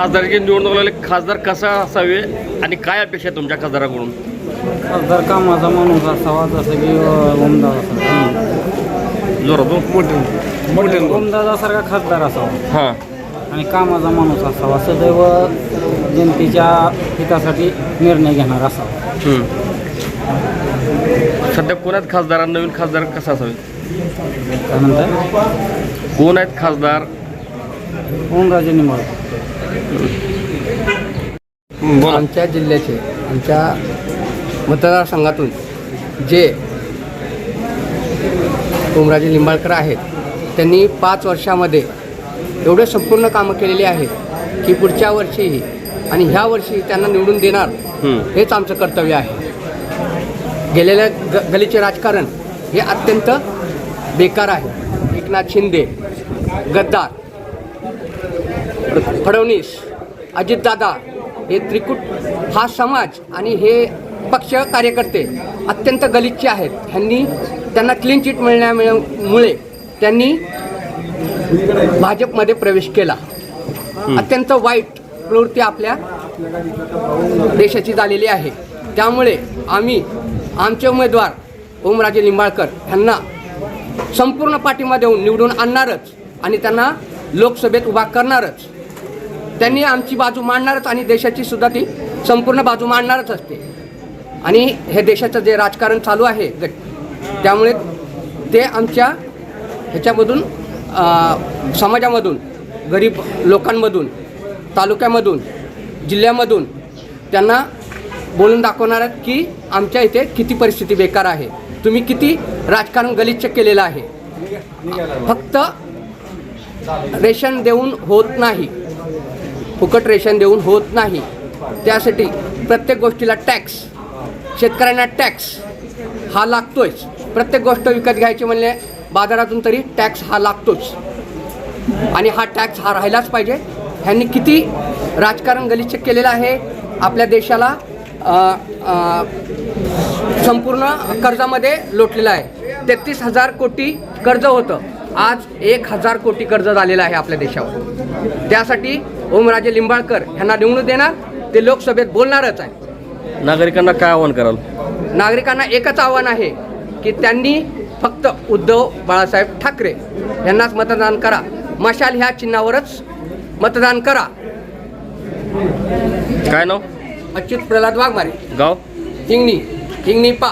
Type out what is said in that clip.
खासदारची निवडणूक लागली खासदार कसा असावे आणि काय अपेक्षा आहे तुमच्या खासदाराकडून? खासदार कामाचा माणूस असावा जसं की ओमदादा सारखा जोरात मोठे खासदार असावा. हां. आणि कामाचा माणूस असावा सदैव जनतेच्या हितासाठी निर्णय घेणार असावा. हम्म. सध्या कोण आहेत खासदार आणि नवीन खासदार कसा असावे काय म्हणताय? कोण आहेत खासदार ओमराजे निंबाळकर. आमच्या जिल्ह्याचे आमच्या मतदारसंघातून जे ओमराजे लिंबाळकर आहेत त्यांनी पाच वर्षामध्ये एवढे संपूर्ण कामं केलेली आहेत की पुढच्या वर्षीही आणि ह्या वर्षी त्यांना निवडून देणार. हेच आमचं कर्तव्य आहे. गेलेल्या ग गलीचे राजकारण हे अत्यंत बेकार आहे. एकनाथ शिंदे गद्दार फडणवीस अजितदादा हे त्रिकूट हा समाज आणि हे पक्ष कार्यकर्ते अत्यंत गलिच्छ आहेत. ह्यांनी त्यांना क्लीन चिट मिळण्यामुळे त्यांनी भाजपमध्ये प्रवेश केला. अत्यंत वाईट प्रवृत्ती आपल्या देशाची झालेली आहे. त्यामुळे आम्ही आमचे उमेदवार ओमराजे लिंबाळकर ह्यांना संपूर्ण पाठिंबा देऊन निवडून आणणारच आणि त्यांना लोकसभेत उभा करणारच. त्यांनी आमची बाजू मांडणारच आणि देशाची सुद्धा ती संपूर्ण बाजू मांडणारच असते. आणि हे देशाचं जे राजकारण चालू आहे त्यामुळे ते आमच्या ह्याच्यामधून समाजामधून गरीब लोकांमधून तालुक्यामधून जिल्ह्यामधून त्यांना बोलून दाखवणार आहेत की आमच्या इथे किती परिस्थिती बेकार आहे. तुम्ही किती राजकारण गलिच्छ केलेलं आहे. फक्त रेशन देऊन होत नाही. फुकट रेशन देऊन होत नाही. त्यासाठी प्रत्येक गोष्टीला टॅक्स शेतकऱ्यांना टॅक्स हा लागतोच प्रत्येक गोष्ट विकत घ्यायची म्हणले बाजारातून तरी टॅक्स हा लागतोच. आणि हा टॅक्स हा राहिलाच पाहिजे. ह्यांनी किती राजकारण गलिच्छ केलेलं आहे आपल्या देशाला संपूर्ण कर्जामध्ये लोटलेलं आहे. तेहतीस हजार कोटी कर्ज होतं. आज एक हजार कोटी कर्ज झालेलं आहे आपल्या देशावर. त्यासाठी ओमराजे लिंबाळकर ह्यांना निवडून देणार ते लोकसभेत बोलणारच आहे. नागरिकांना काय आव्हान कराल? नागरिकांना एकच आव्हान आहे की त्यांनी फक्त उद्धव बाळासाहेब ठाकरे यांनाच मतदान करा. मशाल ह्या चिन्हावरच मतदान करा. काय नाव? अच्युत प्रल्हाद वाघमारे. गाव? हिंगणी. हिंगणी पा